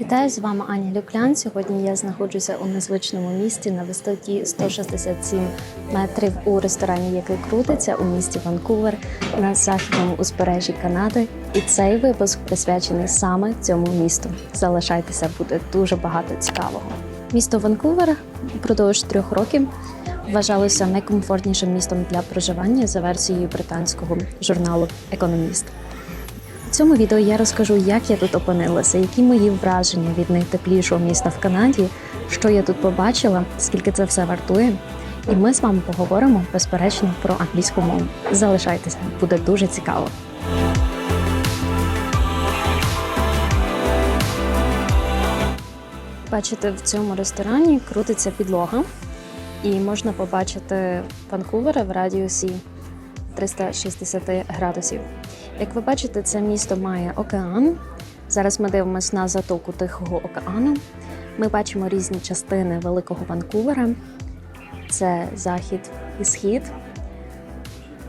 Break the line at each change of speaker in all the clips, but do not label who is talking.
Вітаю з вами Аня Люклян. Сьогодні я знаходжуся у незвичному місті на висоті 167 метрів у ресторані, який крутиться у місті Ванкувер на західному узбережжі Канади. І цей випуск присвячений саме цьому місту. Залишайтеся, буде дуже багато цікавого. Місто Ванкувер впродовж трьох років вважалося найкомфортнішим містом для проживання за версією британського журналу Економіст. Цьому відео я розкажу, як я тут опинилася, які мої враження від найтеплішого міста в Канаді, що я тут побачила, скільки це все вартує. І ми з вами поговоримо безперечно про англійську мову. Залишайтеся, буде дуже цікаво. Бачите, в цьому ресторані крутиться підлога, і можна побачити Ванкувера в радіусі 360 градусів. Як ви бачите, це місто має океан. Зараз ми дивимося на затоку Тихого океану. Ми бачимо різні частини Великого Ванкувера. Це захід і схід.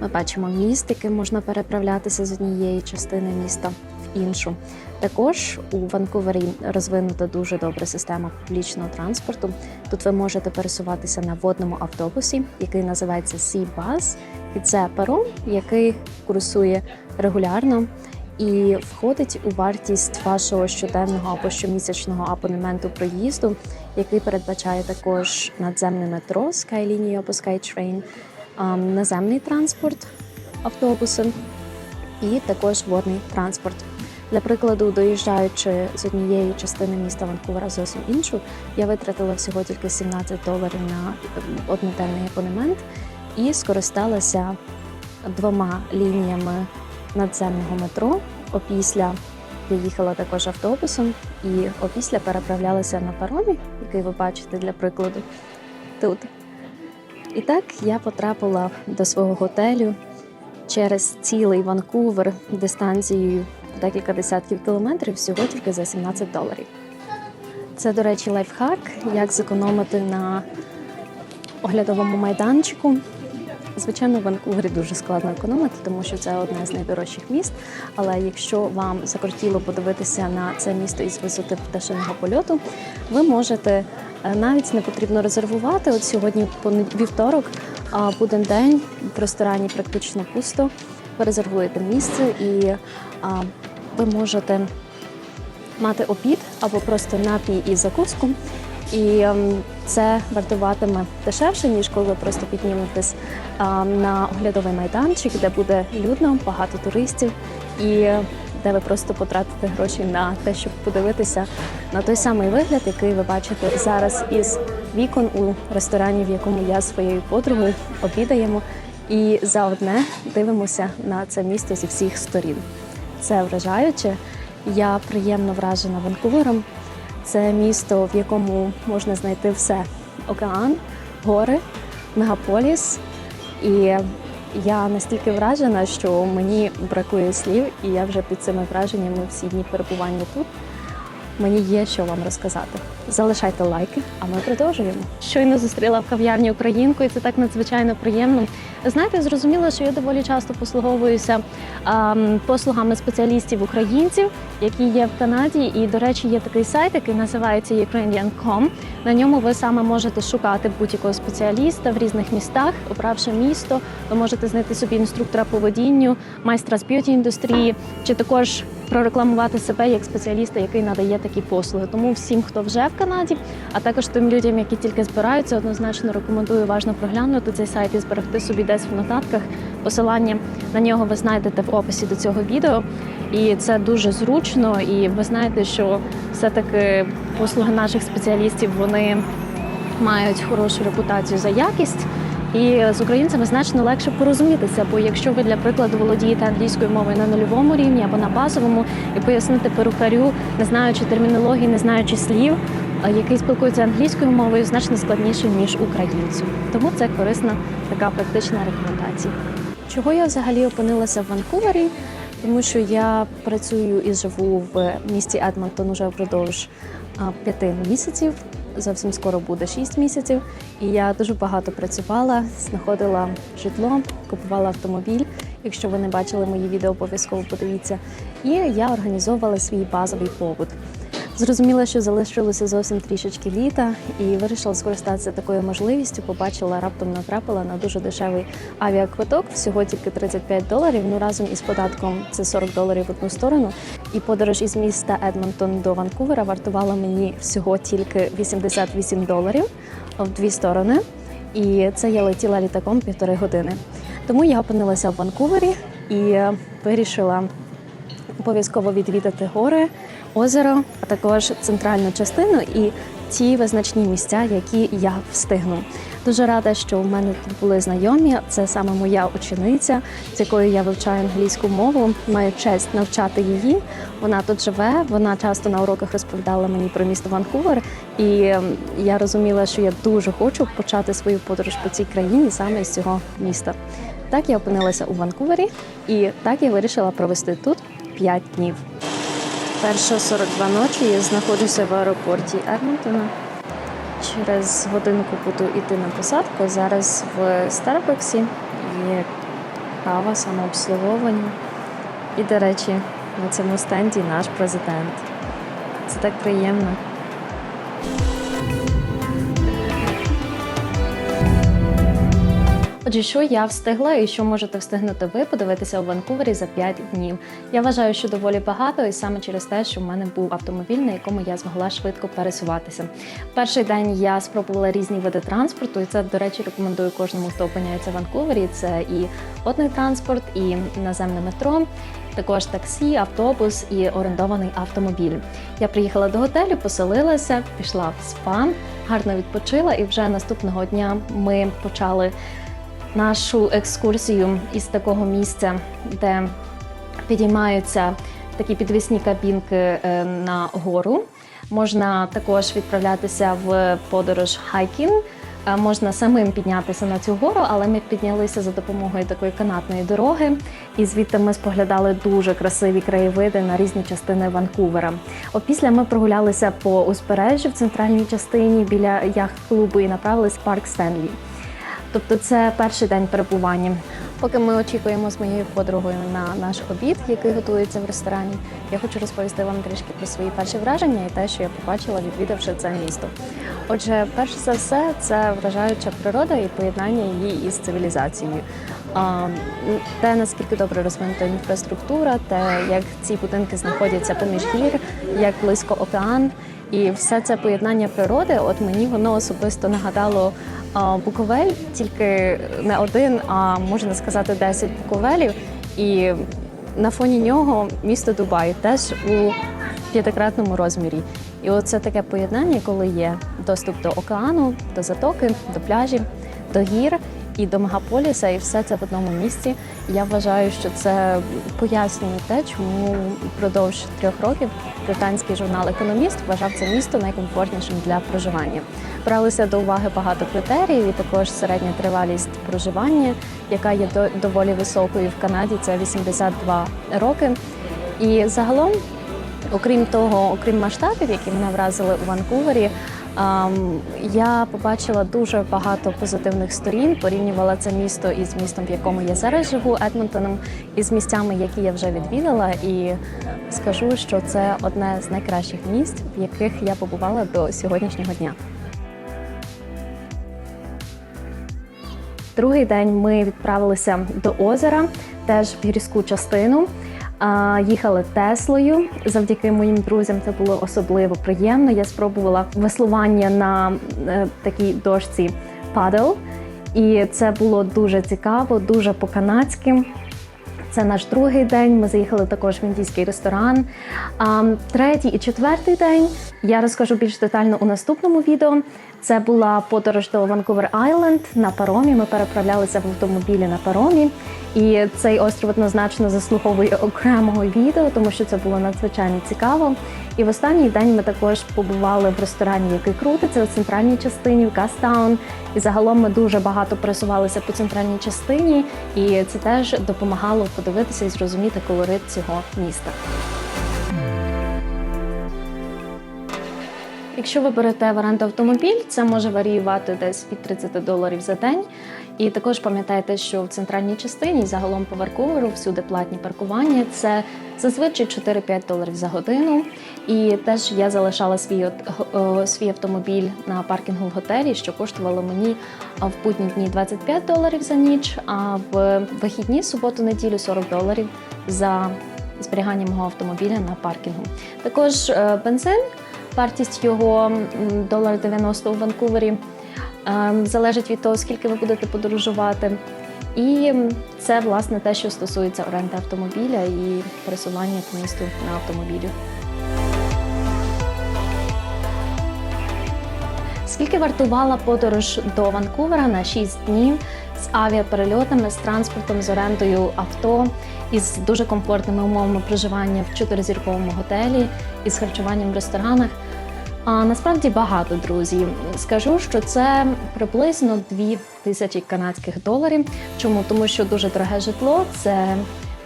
Ми бачимо міст, яким можна переправлятися з однієї частини міста іншу. Також у Ванкувері розвинута дуже добра система публічного транспорту. Тут ви можете пересуватися на водному автобусі, який називається Sea Bus. І це паром, який курсує регулярно і входить у вартість вашого щоденного або щомісячного абонементу проїзду, який передбачає також надземне метро Skylinion або SkyTrain, наземний транспорт, автобуси і також водний транспорт. Для прикладу, доїжджаючи з однієї частини міста Ванкувера зовсім іншу, я витратила всього тільки 17 доларів на одноденний абонемент і скористалася двома лініями надземного метро. Опісля я їхала також автобусом і опісля переправлялася на паромі, який ви бачите для прикладу тут. І так я потрапила до свого готелю через цілий Ванкувер дистанцією декілька десятків кілометрів всього тільки за 17 доларів. Це, до речі, лайфхак, як зекономити на оглядовому майданчику. Звичайно, в Ванкувері дуже складно економити, тому що це одне з найдорожчих міст. Але якщо вам закортіло подивитися на це місто із висоти пташиного польоту, ви можете е, навіть не потрібно резервувати. От сьогодні вівторок, буде день в ресторані практично пусто. Ви резервуєте місце і ви можете мати обід або просто напій і закуску. І ем, це вартуватиме дешевше, ніж коли ви просто підніметесь ем, на оглядовий майданчик, де буде людно, багато туристів, і де ви просто потратите гроші на те, щоб подивитися на той самий вигляд, який ви бачите зараз із вікон у ресторані, в якому я своєю подругою обідаємо. І заодне дивимося на це місто зі всіх сторін. Це вражаюче. Я приємно вражена Ванкувером. Це місто, в якому можна знайти все: океан, гори, мегаполіс. І я настільки вражена, що мені бракує слів, і я вже під цими враженнями всі дні перебування тут. Мені є що вам розказати. Залишайте лайки, а ми продовжуємо. Щойно зустріла в кав'ярні українку, і це так надзвичайно приємно. Знаєте, зрозуміло, що я доволі часто послуговуюся послугами спеціалістів українців, які є в Канаді. І, до речі, є такий сайт, який називається Ukrainian.com. На ньому ви саме можете шукати будь-якого спеціаліста в різних містах, обравши місто. Ви можете знайти собі інструктора по водінню, майстра з б'юті індустрії, чи також прорекламувати себе як спеціаліста, який надає такі послуги. Тому всім, хто вже в Канаді, а також тим людям, які тільки збираються, однозначно рекомендую уважно проглянути цей сайт і зберегти собі десь в нотатках. Посилання на нього ви знайдете в описі до цього відео. І це дуже зручно. І ви знаєте, що все-таки послуги наших спеціалістів вони мають хорошу репутацію за якість. І з українцями значно легше порозумітися, бо якщо ви, для прикладу, володієте англійською мовою на нульовому рівні або на базовому, і пояснити перукарю, не знаючи термінології, не знаючи слів, який спілкується англійською мовою, значно складніше ніж українцю. Тому це корисна така практична рекомендація. Чого я взагалі опинилася в Ванкувері? Тому що я працюю і живу в місті Едмонтон уже впродовж п'яти місяців. Зовсім скоро буде 6 місяців. І я дуже багато працювала, знаходила житло, купувала автомобіль. Якщо ви не бачили мої відео, обов'язково подивіться. І я організовувала свій базовий побут. Зрозуміла, що залишилося зовсім трішечки літа, і вирішила скористатися такою можливістю. Побачила, раптом натрапила на дуже дешевий авіаквиток, всього тільки 35 доларів. Ну разом із податком це 40 доларів в одну сторону. І подорож із міста Едмонтон до Ванкувера вартувала мені всього тільки 88 доларів в дві сторони. І це я летіла літаком півтори години. Тому я опинилася в Ванкувері і вирішила обов'язково відвідати гори, озеро, а також центральну частину і ті визначні місця, які я встигну. Дуже рада, що в мене тут були знайомі. Це саме моя учениця, з якою я вивчаю англійську мову. Маю честь навчати її. Вона тут живе. Вона часто на уроках розповідала мені про місто Ванкувер, і ем, я розуміла, що я дуже хочу почати свою подорож по цій країні саме з цього міста. Так я опинилася у Ванкувері, і так я вирішила провести тут 5 днів. Перша 42 ночі я знаходжуся в аеропорті Едмонтона. Через годинку буду йти на посадку. Зараз в Старбаксі є кава, самообслуговування. І, до речі, на цьому стенді наш президент. Це так приємно. Отже, що я встигла і що можете встигнути ви подивитися у Ванкувері за 5 днів. Я вважаю, що доволі багато, і саме через те, що в мене був автомобіль, на якому я змогла швидко пересуватися. Перший день я спробувала різні види транспорту, і це, до речі, рекомендую кожному, хто опиняється в Ванкувері. Це і водний транспорт, і наземне метро. Також таксі, автобус і орендований автомобіль. Я приїхала до готелю, поселилася, пішла в спа, гарно відпочила, і вже наступного дня ми почали нашу екскурсію із такого місця, де підіймаються такі підвісні кабінки е, на гору. Можна також відправлятися в подорож хайкінг. Е, Можна самим піднятися на цю гору, але ми піднялися за допомогою такої канатної дороги, і звідти ми споглядали дуже красиві краєвиди на різні частини Ванкувера. Опісля ми прогулялися по узбережжю в центральній частині біля яхт-клубу і направились в парк Стенлі. Тобто це перший день перебування. Поки ми очікуємо з моєю подругою на наш обід, який готується в ресторані, я хочу розповісти вам трішки про свої перші враження і те, що я побачила, відвідавши це місто. Отже, перш за все, це вражаюча природа і поєднання її із цивілізацією. А, Те, наскільки добре розвинута інфраструктура, те, як ці будинки знаходяться поміж гір, як близько океан. І все це поєднання природи, от мені воно особисто нагадало Буковель, тільки не один, а можна сказати, 10 буковелів. І на фоні нього місто Дубай теж у п'ятикратному розмірі. І оце таке поєднання, коли є доступ до океану, до затоки, до пляжів, до гір і до мегаполіса, і все це в одному місці. Я вважаю, що це пояснює те, чому впродовж трьох років британський журнал Економіст вважав це місто найкомфортнішим для проживання. Бралися до уваги багато критеріїв, і також середня тривалість проживання, яка є доволі високою в Канаді. Це 82 роки. І загалом Окрім того, окрім масштабів, які мене вразили у Ванкувері, я побачила дуже багато позитивних сторін. Порівнювала це місто із містом, в якому я зараз живу, Едмонтоном, із місцями, які я вже відвідала. І скажу, що це одне з найкращих місць, в яких я побувала до сьогоднішнього дня. Другий день ми відправилися до озера, теж в гірську частину. Їхали Теслою. Завдяки моїм друзям це було особливо приємно. Я спробувала веслування на е, такій дошці падел, і це було дуже цікаво, дуже по-канадськи. Це наш другий день. Ми заїхали також в індійський ресторан. А третій і четвертий день я розкажу більш детально у наступному відео. Це була подорож до Ванкувер Айленд на паромі. Ми переправлялися в автомобілі на паромі. І цей острів однозначно заслуговує окремого відео, тому що це було надзвичайно цікаво. І в останній день ми також побували в ресторані, який крутиться у центральній частині в Гастаун. І загалом ми дуже багато пересувалися по центральній частині, і це теж допомагало подивитися і зрозуміти колорит цього міста. Якщо ви берете в оренду автомобіль, це може варіювати десь від 30 доларів за день. І також пам'ятайте, що в центральній частині загалом по Варковеру всюди платні паркування. Це зазвичай 4-5 доларів за годину. І теж я залишала свій, свій автомобіль на паркінгу в готелі, що коштувало мені в будні дні 25 доларів за ніч, а в вихідні суботу, неділю 40 доларів за зберігання мого автомобіля на паркінгу. Також е, бензин, вартість його долар 90 у Ванкувері. Ем, Залежить від того, скільки ви будете подорожувати. І це власне те, що стосується оренди автомобіля і пересування по місту на автомобілі. Скільки вартувала подорож до Ванкувера на 6 днів з авіаперельотами, з транспортом, з орендою авто, із дуже комфортними умовами проживання в чотиризірковому готелі, із харчуванням в ресторанах? А насправді багато друзі. Скажу, що це приблизно 2 тисячі канадських доларів. Чому? Тому що дуже дороге житло це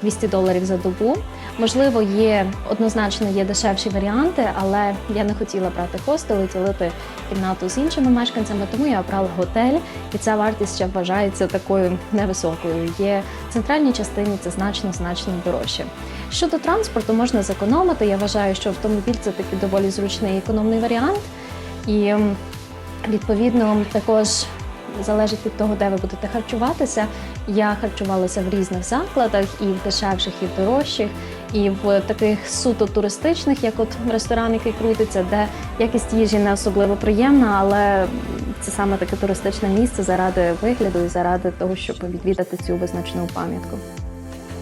200 доларів за добу. Можливо, є однозначно є дешевші варіанти, але я не хотіла брати хостел і ділити кімнату з іншими мешканцями, тому я обрала готель, і ця вартість ще вважається такою невисокою. Є в центральній частині це значно значно дорожче. Щодо транспорту, можна зекономити. Я вважаю, що автомобіль це такий доволі зручний економний варіант. І відповідно також залежить від того, де ви будете харчуватися. Я харчувалася в різних закладах, і в дешевших, і в дорожчих, і в таких суто туристичних, як от ресторан, який крутиться, де якість їжі не особливо приємна, але це саме таке туристичне місце заради вигляду і заради того, щоб відвідати цю визначну пам'ятку.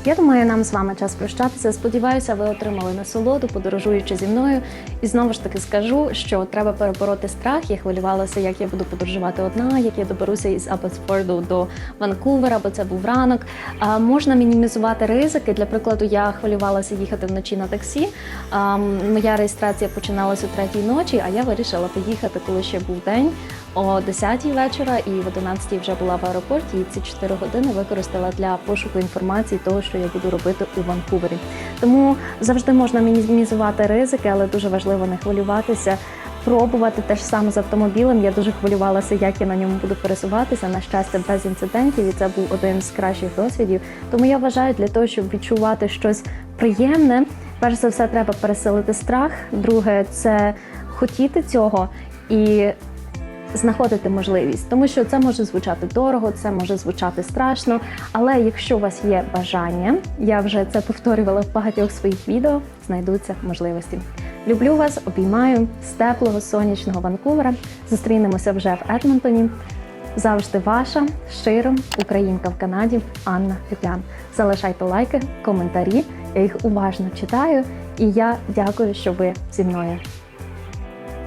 Я думаю, нам з вами час прощатися. Сподіваюся, ви отримали насолоду, подорожуючи зі мною. І знову ж таки скажу, що треба перебороти страх. Я хвилювалася, як я буду подорожувати одна, як я доберуся із Аббатсфорду до Ванкувера, бо це був ранок. А можна мінімізувати ризики. Для прикладу, я хвилювалася їхати вночі на таксі. А, моя реєстрація починалася о третій ночі, а я вирішила поїхати, коли ще був день о 10 вечора, і в 11 вже була в аеропорті. І ці 4 години використала для пошуку інформації того, що я буду робити у Ванкувері. Тому завжди можна мінімізувати ризики, але дуже важливо не хвилюватися. Пробувати те ж саме з автомобілем. Я дуже хвилювалася, як я на ньому буду пересуватися. На щастя, без інцидентів, і це був один з кращих досвідів. Тому я вважаю, для того, щоб відчувати щось приємне, перш за все, треба переселити страх. Друге, це хотіти цього і знаходити можливість, тому що це може звучати дорого, це може звучати страшно. Але якщо у вас є бажання, я вже це повторювала в багатьох своїх відео, знайдуться можливості. Люблю вас, обіймаю з теплого сонячного Ванкувера. Зустрінемося вже в Едмонтоні. Завжди ваша щиро українка в Канаді Анна Петлян. Залишайте лайки, коментарі. Я їх уважно читаю, і я дякую, що ви зі мною.